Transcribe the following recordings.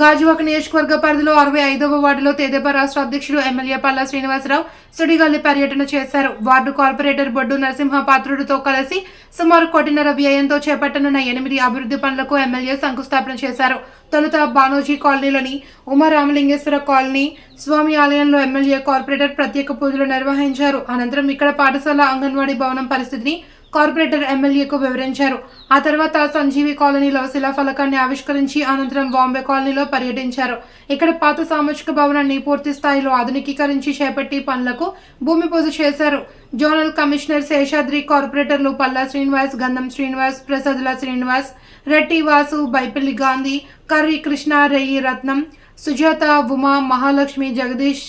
గాజువాక నియోజకవర్గ పరిధిలో అరవై ఐదవ వార్డులో తెదేపా రాష్ట్ర అధ్యక్షుడు ఎమ్మెల్యే పల్లా శ్రీనివాసరావు సుడిగాలి పర్యటన చేశారు. వార్డు కార్పొరేటర్ బొడ్డు నరసింహ పాత్రుడితో కలిసి సుమారు కోటిన్నర వ్యయంతో చేపట్టనున్న ఎనిమిది అభివృద్ధి పనులకు ఎమ్మెల్యే శంకుస్థాపన చేశారు. తొలుత బానోజీ కాలనీలోని ఉమారామలింగేశ్వర కాలనీ స్వామి ఆలయంలో ఎమ్మెల్యే కార్పొరేటర్ ప్రత్యేక పూజలు నిర్వహించారు. అనంతరం ఇక్కడ పాఠశాల అంగన్వాడీ భవనం పరిస్థితిని కార్పొరేటర్ ఎమ్మెల్యేకు వివరించారు. ఆ తర్వాత సంజీవి కాలనీలో శిలాఫలకాన్ని ఆవిష్కరించి అనంతరం బాంబే కాలనీలో పర్యటించారు. ఇక్కడ పాత సామాజిక భవనాన్ని పూర్తి స్థాయిలో ఆధునికీకరించి చేపట్టి పనులకు భూమి పూజ చేశారు. జోనల్ కమిషనర్ శేషాద్రి కార్పొరేటర్లు పల్లా శ్రీనివాస్ గంధం శ్రీనివాస్ ప్రసాదుల శ్రీనివాస్ రెడ్డి వాసు బైపల్లి గాంధీ కర్రీ కృష్ణ రెయ్యి రత్నం సుజాత ఉమా మహాలక్ష్మి జగదీష్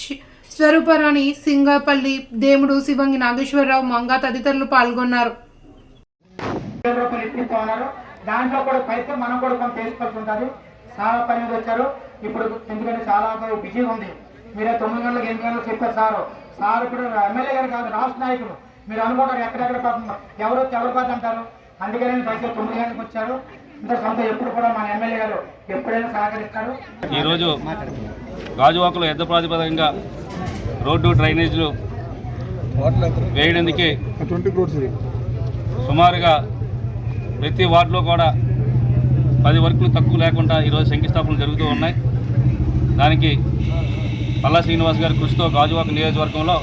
స్వరూపరాణి సింగపల్లి దేముడు శివంగి నాగేశ్వరరావు మంగా తదితరులు పాల్గొన్నారు. వేల రూపాయలు ఇప్పిస్తా ఉన్నారు దాంట్లో కూడా పైతే మనం కూడా కొంత వేసుకోవాల్సి ఉంటుంది. చాలా పని మీద వచ్చారు. ఇప్పుడు ఎందుకంటే చాలా బిజీగా ఉంది. మీరే తొమ్మిది గంటలకు ఎనిమిది గంటలకు చెప్పారు సారు. సార్ ఇప్పుడు ఎమ్మెల్యే గారు కాదు రాష్ట్ర నాయకులు మీరు అనుకుంటారు ఎక్కడెక్కడ పాపం ఎవరు ఎవరు కాదు అంటారు. అందుకని దయచేసి తొమ్మిది గంటలకు వచ్చారు. ఇంత సొంత ఎప్పుడు కూడా మన ఎమ్మెల్యే గారు ఎప్పుడైనా సహకరిస్తారు. ఈరోజు గాజువాకలో యుద్ధ ప్రాతిపదికంగా రోడ్డు డ్రైనేజీలు వేయడానికి సుమారుగా ప్రతి వార్డులో కూడా పది వర్కులు తక్కువ లేకుండా ఈరోజు శంకుస్థాపనలు జరుగుతూ ఉన్నాయి. దానికి పల్లా శ్రీనివాస్ గారి కృషితో గాజువాక నియోజకవర్గంలో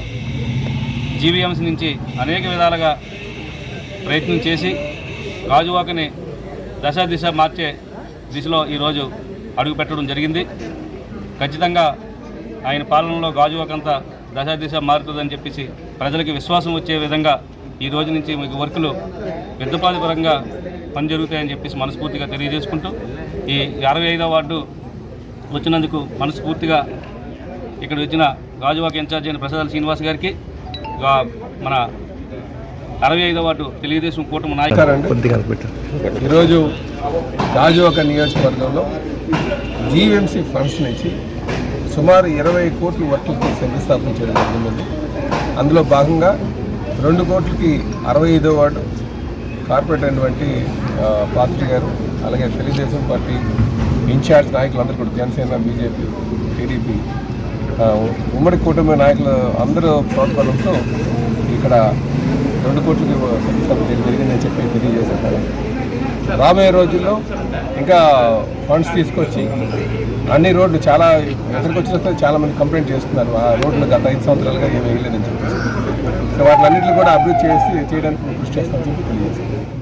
జీవీఎంసీ నుంచి అనేక విధాలుగా ప్రయత్నం చేసి గాజువాకని దశ దిశ మార్చే దిశలో ఈరోజు అడుగు పెట్టడం జరిగింది. ఖచ్చితంగా ఆయన పాలనలో గాజువాకంతా దశ దిశ మారుతుందని చెప్పేసి ప్రజలకి విశ్వాసం వచ్చే విధంగా ఈ రోజు నుంచి మీకు వర్కులు యుద్ధపాధిపరంగా పని జరుగుతాయని చెప్పేసి మనస్ఫూర్తిగా తెలియజేసుకుంటూ ఈ అరవై ఐదో వార్డు వచ్చినందుకు మనస్ఫూర్తిగా ఇక్కడ వచ్చిన గాజువాక ఇన్ఛార్జ్ అయిన ప్రసాద్ శ్రీనివాస్ గారికి మన అరవై ఐదో వార్డు తెలుగుదేశం కూటమి నాయకులు ఈరోజు గాజువాక నియోజకవర్గంలో జీవీఎంసీ ఫండ్స్ నుంచి సుమారు ఇరవై కోట్ల వర్తులతో శంకుస్థాపన చేయడం జరిగింది. అందులో భాగంగా రెండు కోట్లకి అరవై ఐదో వార్డు కార్పొరేటర్ అయినటువంటి ఆ, పాత్రి గారు అలాగే తెలుగుదేశం పార్టీ ఇన్ఛార్జ్ నాయకులందరూ కూడా జనసేన బీజేపీ టీడీపీ ఉమ్మడి కూటమి నాయకులు అందరూ ప్రోత్సాహంతో ఇక్కడ రెండు కోట్లకి శంకుస్థాపన జరిగిందని చెప్పి తెలియజేశారు రాబోయే రోజుల్లో ఇంకా ఫండ్స్ తీసుకొచ్చి అన్ని రోడ్లు చాలా ఎక్కడికి వచ్చిన చాలా మంది కంప్లైంట్ చేస్తున్నారు. ఆ రోడ్లు గత ఐదు సంవత్సరాలుగా ఏమి వేయలేదని చెప్పేసి. సో వాటిలన్నింటినీ కూడా అభివృద్ధి చేసి చేయడానికి కృషి చేస్తామని చెప్పి తెలియజేస్తాం